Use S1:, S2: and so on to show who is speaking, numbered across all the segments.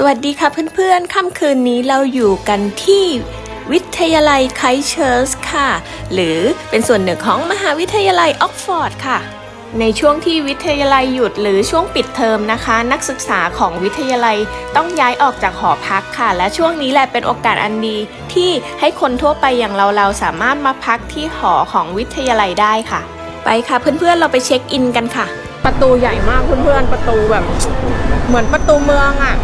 S1: สวัสดีค่ะเพื่อนๆ ค่ำคืนนี้เราอยู่กันที่วิทยาลัยไคเชิร์สค่ะ หรือเป็นส่วนหนึ่งของมหาวิทยาลัยออกฟอร์ดค่ะ ในช่วงที่วิทยาลัยหยุดหรือช่วงปิดเทอมนะคะ นักศึกษาของวิทยาลัยต้องย้ายออกจากหอพักค่ะ และช่วงนี้แหละเป็นโอกาสอันดีที่ให้คนทั่วไปอย่างเราเราสามารถมาพักที่หอของวิทยาลัยได้ค่ะ ไปค่ะเพื่อนๆเราไปเช็คอินกันค่ะ
S2: ประตูใหญ่มากเพื่อนๆประตูแบบ เหมือนประตูเมืองอะ่ะ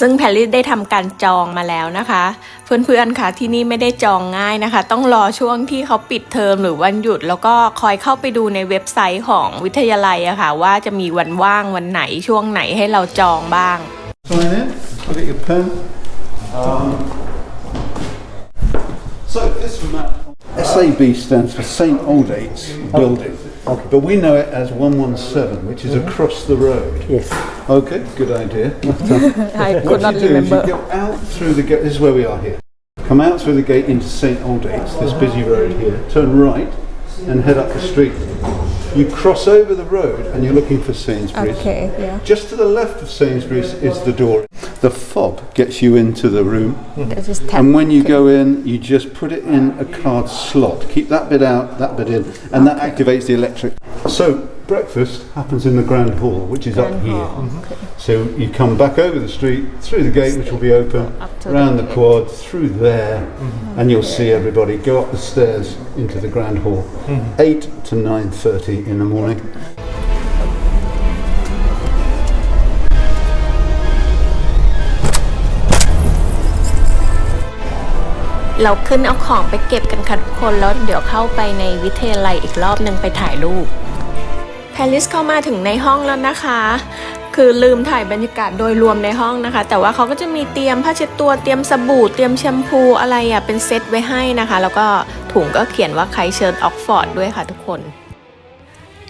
S1: ซึ่งแพรรี่ได้ทำการจองมาแล้วนะคะ เพื่อนๆค่ะที่นี่ไม่ได้จองง่ายนะคะ ต้องรอช่วงที่เขาปิดเทอมหรือวันหยุด แล้วก็คอยเข้าไปดูในเว็บไซต์ของวิทยาลัยอะค่ะ ว่าจะมีวันว่างวันไหนช่วงไหนให้เราจองบ้าง
S3: Sign in. Look at your pen. so this map. SAB stands for St Aldate's Building, but we know it as 117, which is mm-hmm. across the road.
S4: Yes.
S3: Okay, good idea.
S2: I could
S3: what
S2: not
S3: you do is you go out through the gate. This is where we are here. Come out through the gate into St Aldate's, this busy road here. Turn right and head up the street. You cross over the road and you're looking for Sainsbury's.
S2: Okay, yeah.
S3: Just to the left of Sainsbury's is the door. The fob gets you into the room.
S2: Tap
S3: And when you go in, you just put it in a card slot. Keep that bit out, that bit in, and that activates the electric. So breakfast happens in the grand hall, which is up here. So you come back over the street, through the gate, which will be open,
S2: Up to
S3: round
S2: the
S3: the quad, through there, and you'll see everybody go up the stairs into the grand hall. Eight to nine thirty in the morning.
S1: เราขึ้นเอาของไปเก็บกันค่ะทุกคนแล้วเดี๋ยวเข้าไปในวิทยาลัยอีกรอบหนึ่งไปถ่ายรูป แพลิสเข้ามาถึงในห้องแล้วนะคะ คือลืมถ่ายบรรยากาศโดยรวมในห้องนะคะ แต่ว่าเขาก็จะมีเตรียมผ้าเช็ดตัว เตรียมสบู่ เตรียมแชมพูอะไรอะ เป็นเซตไว้ให้นะคะ แล้วก็ถุงก็เขียนว่าไคเชิร์ตออกฟอร์ดด้วยค่ะทุกคน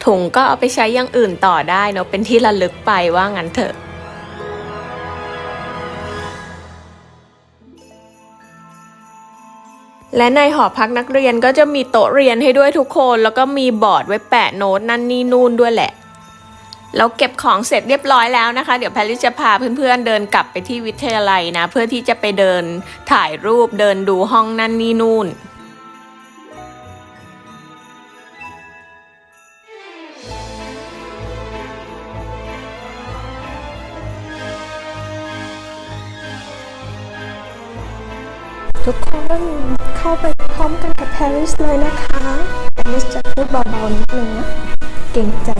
S1: ถุงก็เอาไปใช้อย่างอื่นต่อได้เนาะ เป็นที่ระลึกไปว่างั้นเถอะ และในหอพักนักเรียนก็จะมีโต๊ะเรียนให้ด้วยทุกคน แล้วก็มีบอร์ดไว้แปะโน้ตนั่นนี่นู่นด้วยแหละเราเก็บของเสร็จเรียบร้อยแล้วนะคะ เดี๋ยวแพลิจะพาเพื่อนๆเดินกลับไปที่วิทยาลัยนะ เพื่อที่จะไปเดินถ่ายรูปเดินดูห้องนั่นนี่นู่น
S2: ทุกคนเข้าไปพร้อมกันกับแพริสเลยนะคะแพริสจะพูดเบาๆนิดนึงนะเก่งใจ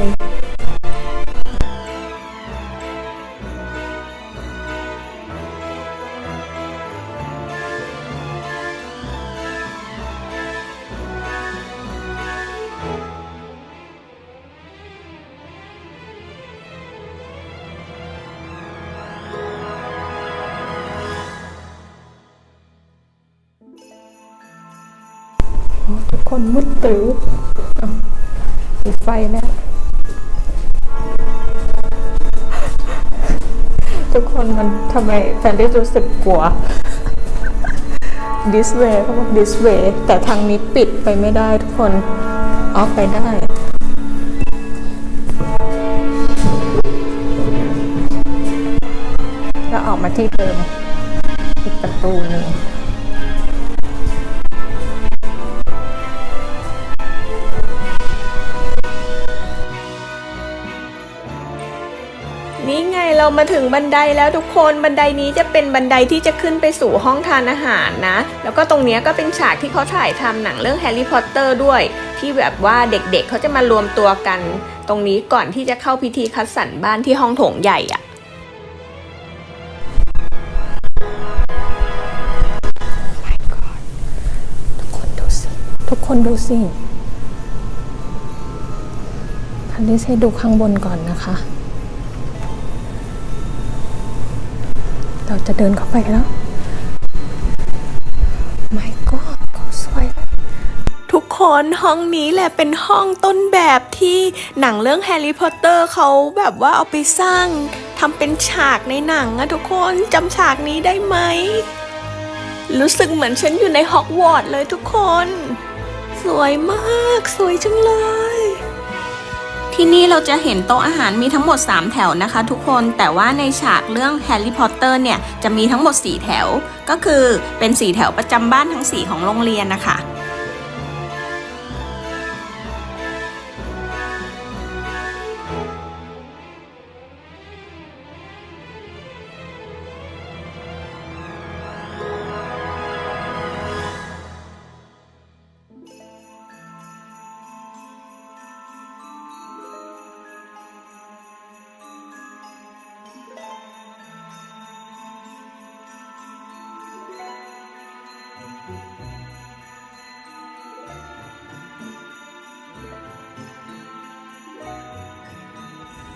S2: ทุกคนมืดตื้อปิดไฟแล้ว ทุกคนมันทำไมแฟนได้รู้สึกกลัว this way เขาบอก this way แต่ทางนี้ปิดไปไม่ได้ทุกคน ออกไปได้แล้วออกมาที่เดิม อีกประตูหนึ่ง
S1: เรามาถึงบันไดแล้วทุกคนบันไดนี้จะเป็นบันไดที่จะขึ้นไปสู่ห้องทานอาหารนะ แล้วก็ตรงเนี้ยก็เป็นฉากที่เขาถ่ายทำหนังเรื่องแฮร์รี่พอตเตอร์ด้วย ที่แบบว่าเด็กๆเเขาจะมารวมตัวกัน ตรงนี้ก่อนที่จะเข้าพิธีคัดสรรบ้านที่ห้องโถงใหญ่อะ
S2: ทุกคนดูสิทุกคนดูสิพันลิสให้ดูข้างบนก่อนนะคะ เราจะเดินเข้าไปแล้วไม่ก็เขาสวย
S1: ทุกคนห้องนี้แหละเป็นห้องต้นแบบที่หนังเรื่องแฮร์รี่พอตเตอร์เขาแบบว่าเอาไปสร้างทำเป็นฉากในหนังอะทุกคนจำฉากนี้ได้ไหม รู้สึกเหมือนฉันอยู่ในฮอกวอตส์เลยทุกคน สวยมาก สวยจังเลย ที่นี่เราจะเห็นโต๊ะอาหารมีทั้งหมด 3 แถวนะคะทุกคนแต่ว่าในฉากเรื่องแฮร์รี่พอตเตอร์เนี่ยจะมีทั้งหมด 4 แถว ก็คือเป็น 4 แถวประจำบ้านทั้ง 4 ของโรงเรียนนะคะ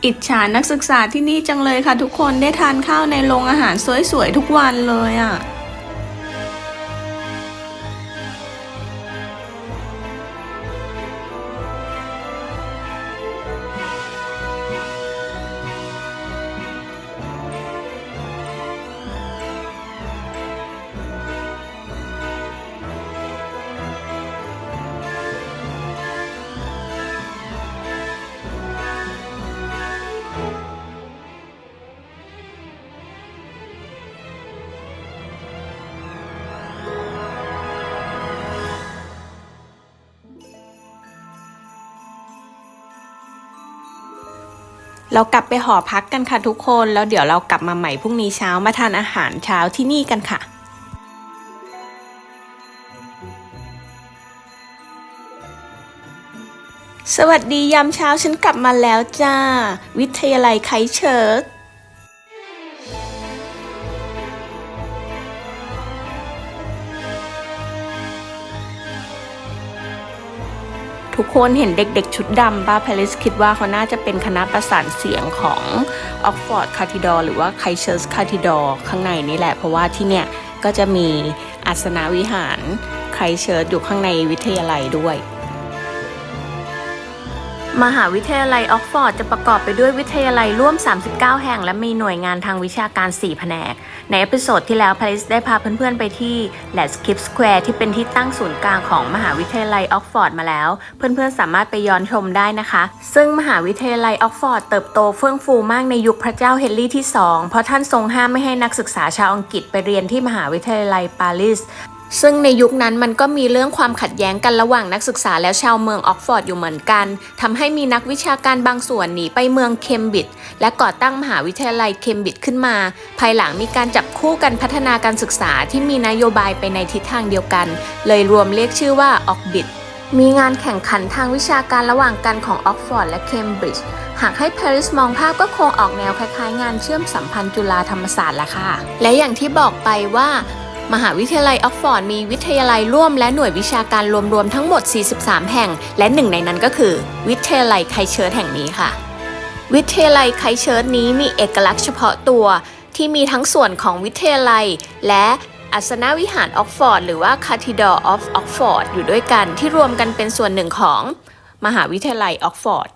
S1: อิจฉานักศึกษาที่นี่จังเลยค่ะทุกคนได้ทานข้าวในโรงอาหารสวยๆทุกวันเลยอะ เรากลับไปหอพักกันค่ะทุกคนแล้วเดี๋ยวเรากลับมาใหม่พรุ่งนี้เช้ามาทานอาหารเช้าที่นี่กันค่ะสวัสดียามเช้าฉันกลับมาแล้วจ้า วิทยาลัยไคเชิร์ ทุกคนเห็นเด็กๆชุดดำป้าพลิสคิดว่าเขาน่าจะเป็นคณะประสานเสียงของออกฟอร์ดคาทิดอหรือว่าไคเชิร์สคาทิดอข้างในนี่แหละ เพราะว่าที่เนี่ยก็จะมีอาสนาวิหารไคเชิร์สอยู่ข้างในวิทยาลัยด้วย มหาวิทยาลัยออกฟอร์ดจะประกอบไปด้วยวิทยาลัยร่วม 39 แห่ง และมีหน่วยงานทางวิชาการ 4 แผนก ในเอพิโซดที่แล้วพาริสได้พาเพื่อนๆไปที่ Let's Skip Square ที่เป็นที่ตั้งศูนย์กลางของมหาวิทยาลัยออกฟอร์ดมาแล้ว เพื่อนๆสามารถไปย้อนชมได้นะคะ ซึ่งมหาวิทยาลัยออกฟอร์ดเติบโตเฟื่องฟูมากในยุคพระเจ้าเฮนรี่ที่ 2 เพราะท่านทรงห้ามไม่ให้นักศึกษาชาวอังกฤษไปเรียนที่มหาวิทยาลัยปารีส ซึ่งในยุคนั้นมันก็มีเรื่องความขัดแย้งกันระหว่างนักศึกษาและชาวเมืองออกฟอร์ดอยู่เหมือนกันทำให้มีนักวิชาการบางส่วนหนีไปเมืองเคมบริดจ์และก่อตั้งมหาวิทยาลัยเคมบริดจ์ขึ้นมา ภายหลังมีการจับคู่กันพัฒนาการศึกษาที่มีนโยบายไปในทิศทางเดียวกัน เลยรวมเรียกชื่อว่าออกบิดมีงานแข่งขันทางวิชาการระหว่างกันของออกฟอร์ดและเคมบริดจ์หากให้ปารีสมองภาพก็คงออกแนวคล้ายๆ งานเชื่อมสัมพันธ์จุฬาธรรมศาสตร์ละค่ะ และอย่างที่บอกไปว่า มหาวิทยาลัยออกฟอร์ดมีวิทยาลัยร่วมและหน่วยวิชาการรวมๆทั้งหมด 43 แห่ง และหนึ่งในนั้นก็คือ วิทยาลัยไคเชิร์ตแห่งนี้ค่ะ วิทยาลัยไคเชิร์ตนี้มีเอกลักษณ์เฉพาะตัว ที่มีทั้งส่วนของวิทยาลัย และอัศนวิหารออกฟอร์ดหรือว่า Cathedral of Oxford อยู่ด้วยกันที่รวมกันเป็นส่วนหนึ่งของมหาวิทยาลัยออกฟอร์ด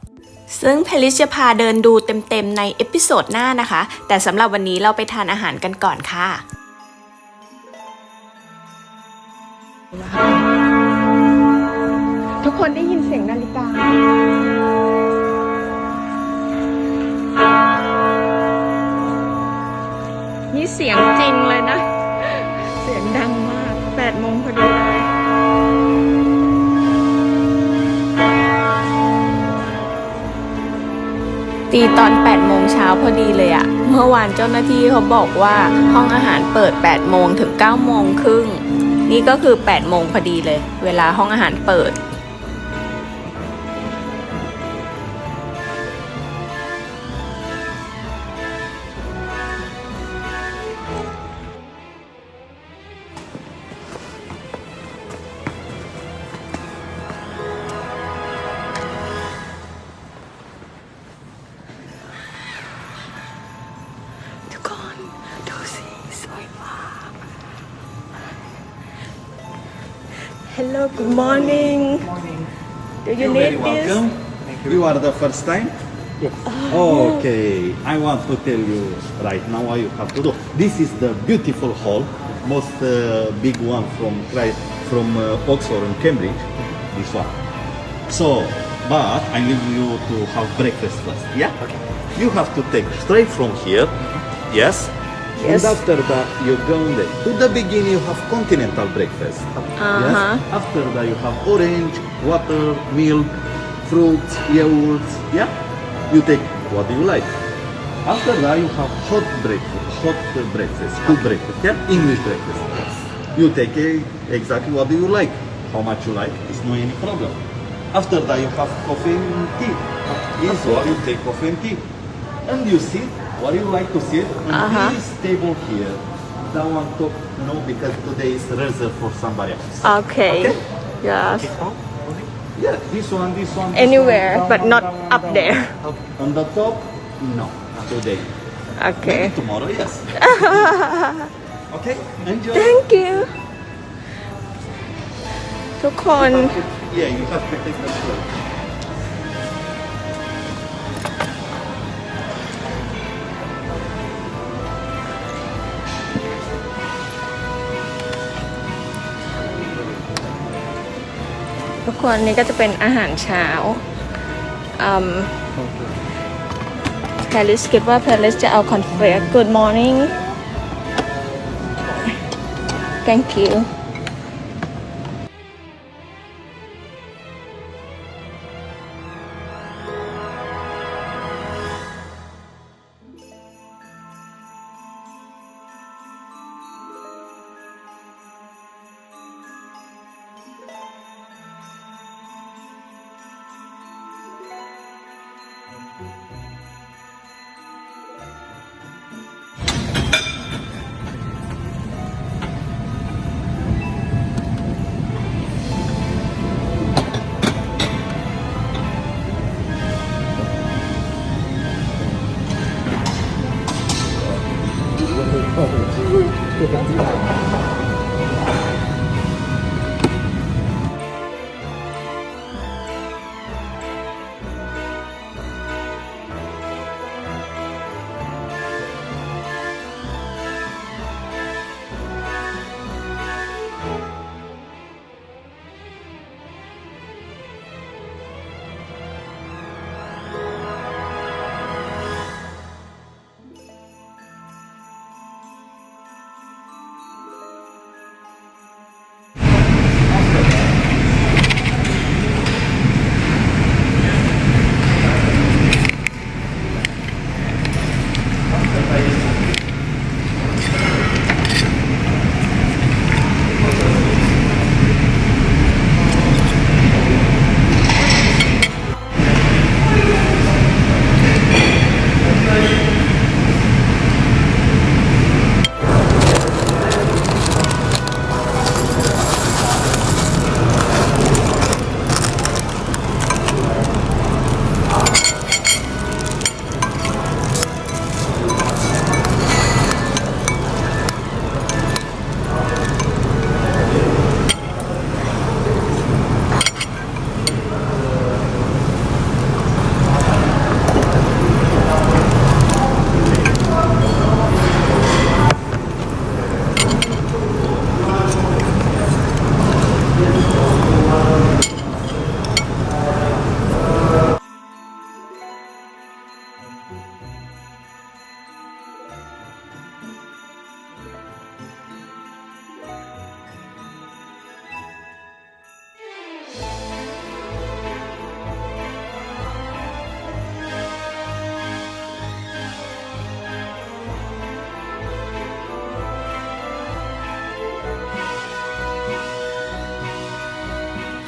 S1: ซึ่งเพลิสจะพาเดินดูเต็มๆในเอพิโซดหน้านะคะ แต่สำหรับวันนี้เราไปทานอาหารกันก่อนค่ะ
S2: ทุกคนได้ยินเสียงนาฬิกา
S1: นี่เสียงจริงเลยนะ เสียงดังมาก8โมงพอดีตีตอน 8 โมงเช้าพอดีเลยอะเมื่อวานเจ้าหน้าที่เขาบอกว่าห้องอาหารเปิด 8 โมงถึง 9 โมงครึ่ง นี่ก็คือ8โมงพอดีเลย เวลาห้องอาหารเปิด Good morning. Good morning. Do you You're need very this? welcome.
S4: Thank you. You are the first time? Yes. Oh, okay. I want to tell you right now what you have to do. This is the beautiful hall, most uh, big one from Christ, from uh, Oxford and Cambridge. This one. So, but I need you to have breakfast first. Yeah. Okay. You have to take straight from here. Yes.
S1: Yes.
S4: And after that, you go there. To the beginning, you have continental breakfast.
S1: Uh-huh.
S4: Yes. After that, you have orange, water, milk, fruits, yogurts. Yeah. You take what do you like. After that, you have hot breakfast, hot breakfast, good breakfast. Yeah. English breakfast. You take exactly what do you like, how much you like. It's no any problem. After that, you have coffee and tea. Is what you take coffee and tea, and you sit. What do you like to sit? On
S1: Uh-huh.
S4: this table here. That one top no because today is reserved for somebody else.
S1: Okay
S4: Okay.
S1: Yes
S4: Yeah, this one, this one. this
S1: Anywhere
S4: one,
S1: but
S4: that one,
S1: not
S4: that one,
S1: up
S4: that
S1: there.
S4: one. On the top, no. Today.
S1: Okay
S4: Maybe tomorrow, yes. okay. Enjoy.
S1: Thank you ทุกคน
S4: Yeah, you have to take the floor.
S1: ทุกคนนี่ก็จะเป็นอาหารเช้าอืมแพลิสคิดว่าแพลิสจะเอาคอนเฟก Good morning Thank you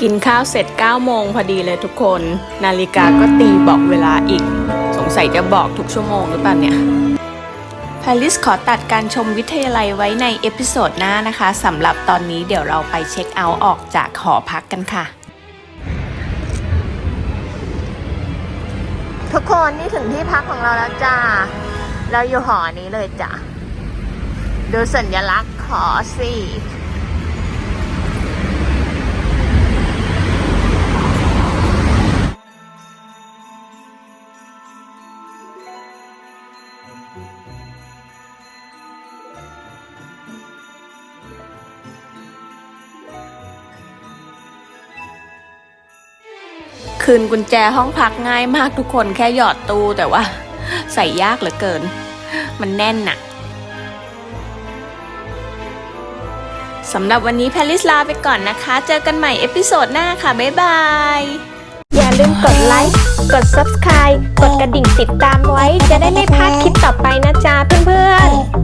S1: กินข้าวเสร็จ 9 โมงพอดีเลยทุกคน นาฬิกาก็ตีบอกเวลาอีก สงสัยจะบอกทุกชั่วโมงหรือเปล่าเนี่ยพาริสขอตัดการชมวิทยาลัยไว้ในเอพิโซดหน้านะคะสำหรับตอนนี้เดี๋ยวเราไปเช็คเอาท์ออกจากหอพักกันค่ะ ทุกคนนี่ถึงที่พักของเราแล้วจ้า เราอยู่หอนี้เลยจ้ะ ดูสัญลักษณ์หอสิ คืนกุญแจห้องพักง่ายมากทุกคนแค่หยอดตู้แต่ว่า ใส่ยากเหลือเกิน มันแน่นน่ะสำหรับวันนี้แพลิสลาไปก่อนนะคะ เจอกันใหม่เอพิโซดหน้าค่ะ บ๊ายบาย
S2: อย่าลืมกดไลค์ กด subscribe กดกระดิ่งติดตามไว้ จะได้ไม่พลาดคลิปต่อไปนะจ๊ะเพื่อนๆ